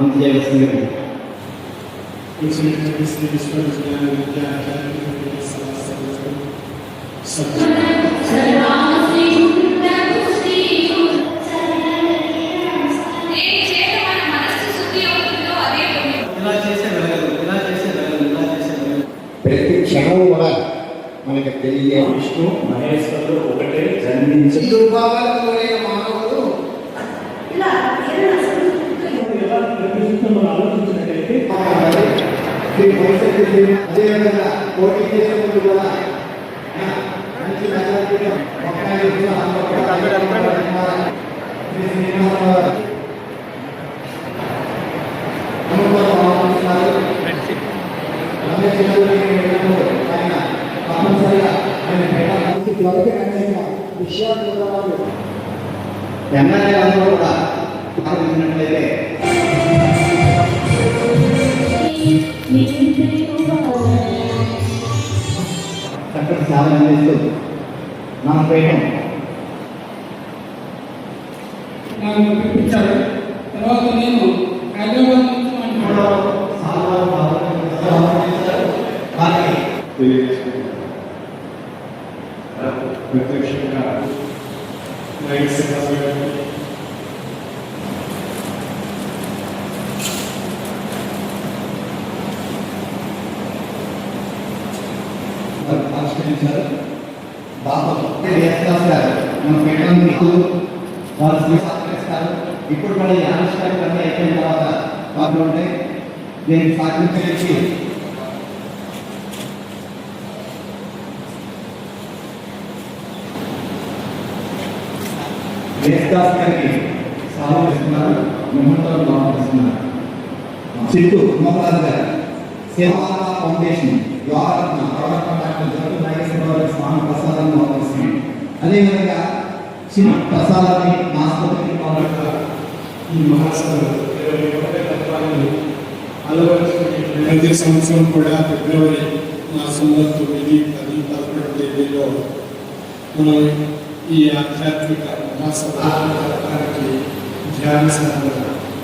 అందజేయాల్సిందిగా Incidentally, Shri విశ్వవిద్యాలయ విద్యార్థులకు సమాజం సభ్యులు నేను చేత మన మనస్సు శుద్ధి అవుతుందో అదే పుణ్యం ఇలా చేసే వెళ్ళగలరు ఇలా చేసే వెళ్ళగలరు ఇలా చేసే వెళ్ళగలరు ప్రతి క్షణం కూడా మనకి తెలియ విష్ణు మహేశ్వరుడు ఒకటే జన్మించి దుర్భావాలు కోరిన వెళ్ళినప్పుడు ఆయన తప్పనిసరిగా ఆయన పెట్టాలి. వరకు అనేక విషయాలు కూడా ఎమ్మెల్యే అందరూ కూడా పాల్గొన్నట్లయితే చక్కటి సేవలు అందిస్తూ మన పేరు నాకు పిలిపించారు తర్వాత నేను హైదరాబాద్ ఆవిష్కరించారు బాబు యేసుదాస్ గారు మన పేటలో వారు సహకరిస్తారు ఇప్పుడు కూడా ఈ ఆవిష్కారం అన్నీ అయిపోయిన తర్వాత వాటిలో ఉంటాయి దీనికి సహకరించడానికి గారికి సాగు ఇస్తున్నారు. ముహూర్తం బాగుంటున్నారు చిట్టు ఉమ్మరాజు గారు సేవా ఫౌండేషన్ యోగారత్న యోగారత్న డాక్టర్ జగన్ నాగేశ్వరరావు స్వామి ప్రసాదాన్ని అవకాశం అదేవిధంగా చిన్న ప్రసాదాన్ని ఆసుపత్రికి పంపడం ఈ మహాసభ ఇరవై ఒకటే తత్వాన్ని అలవరుచుకునే ప్రతి సంవత్సరం కూడా ఫిబ్రవరి మాసంలో తొమ్మిది పది పదకొండు తేదీలో మనం ఈ ఆధ్యాత్మిక మహాసభానికి ధ్యాన సాధన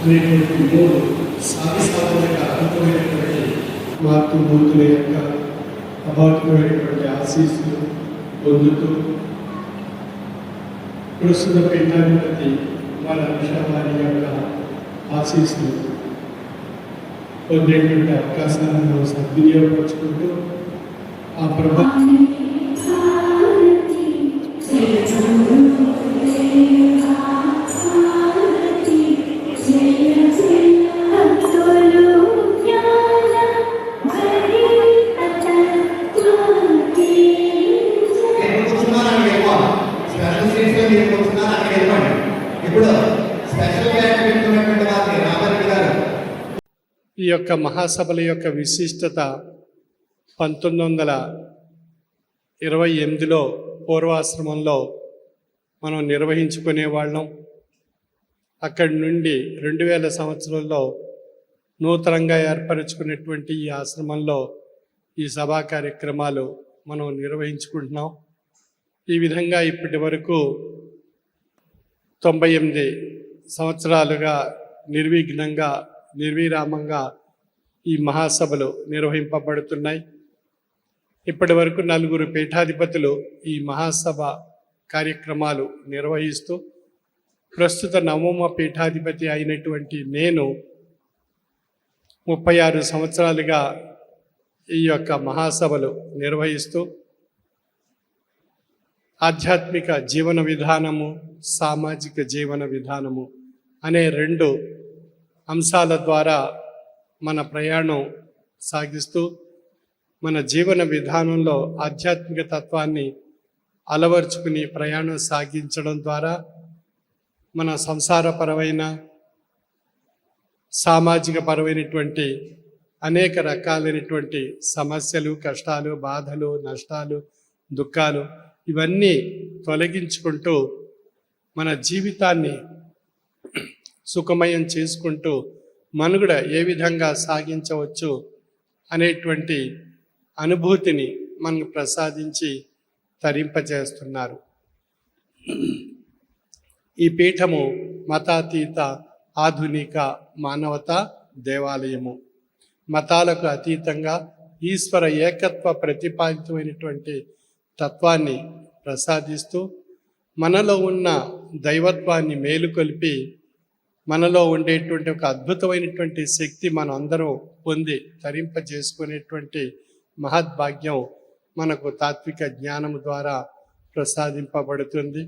అనేటువంటి మూడు సాధిసాధనక అద్భుతమైనటువంటి మాతృమూర్తుల యొక్క అభౌతికమైనటువంటి ఆశీస్సులు పొందుతూ ప్రస్తుత పీఠాధిపతి మన విషయావారి యొక్క ఆశీస్సులు పొందేటువంటి అవకాశాలను సద్వినియోగపరుచుకుంటూ ఆ ప్రభా ఈ యొక్క మహాసభల యొక్క విశిష్టత పంతొమ్మిది వందల ఇరవై ఎనిమిదిలో పూర్వాశ్రమంలో మనం నిర్వహించుకునే వాళ్ళం. అక్కడి నుండి రెండు వేల సంవత్సరంలో నూతనంగా ఏర్పరచుకున్నటువంటి ఈ ఆశ్రమంలో ఈ సభా కార్యక్రమాలు మనం నిర్వహించుకుంటున్నాం. ఈ విధంగా ఇప్పటి వరకు తొంభై ఎనిమిది సంవత్సరాలుగా నిర్విఘ్నంగా నిర్విరామంగా ఈ మహాసభలు నిర్వహింపబడుతున్నాయి. ఇప్పటి వరకు నలుగురు పీఠాధిపతులు ఈ మహాసభ కార్యక్రమాలు నిర్వహిస్తూ ప్రస్తుత నవమ పీఠాధిపతి అయినటువంటి నేను ముప్పై ఆరు సంవత్సరాలుగా ఈ యొక్క మహాసభలు నిర్వహిస్తూ ఆధ్యాత్మిక జీవన విధానము సామాజిక జీవన విధానము అనే రెండు అంశాల ద్వారా మన ప్రయాణం సాగిస్తూ మన జీవన విధానంలో ఆధ్యాత్మిక తత్వాన్ని అలవర్చుకుని ప్రయాణం సాగించడం ద్వారా మన సంసారపరమైన సామాజిక పరమైనటువంటి అనేక రకాలైనటువంటి సమస్యలు కష్టాలు బాధలు నష్టాలు దుఃఖాలు ఇవన్నీ తొలగించుకుంటూ మన జీవితాన్ని సుఖమయం చేసుకుంటూ మనుగడ ఏ విధంగా సాగించవచ్చు అనేటువంటి అనుభూతిని మనకు ప్రసాదించి తరింపజేస్తున్నారు. ఈ పీఠము మతాతీత ఆధునిక మానవత దేవాలయము. మతాలకు అతీతంగా ఈశ్వర ఏకత్వ ప్రతిపాదితమైనటువంటి తత్వాన్ని ప్రసాదిస్తూ మనలో ఉన్న దైవత్వాన్ని మేలుకొల్పి మనలో ఉండేటువంటి ఒక అద్భుతమైనటువంటి శక్తి మనం అందరం పొంది తరింపజేసుకునేటువంటి మహద్భాగ్యం మనకు తాత్విక జ్ఞానం ద్వారా ప్రసాదింపబడుతుంది.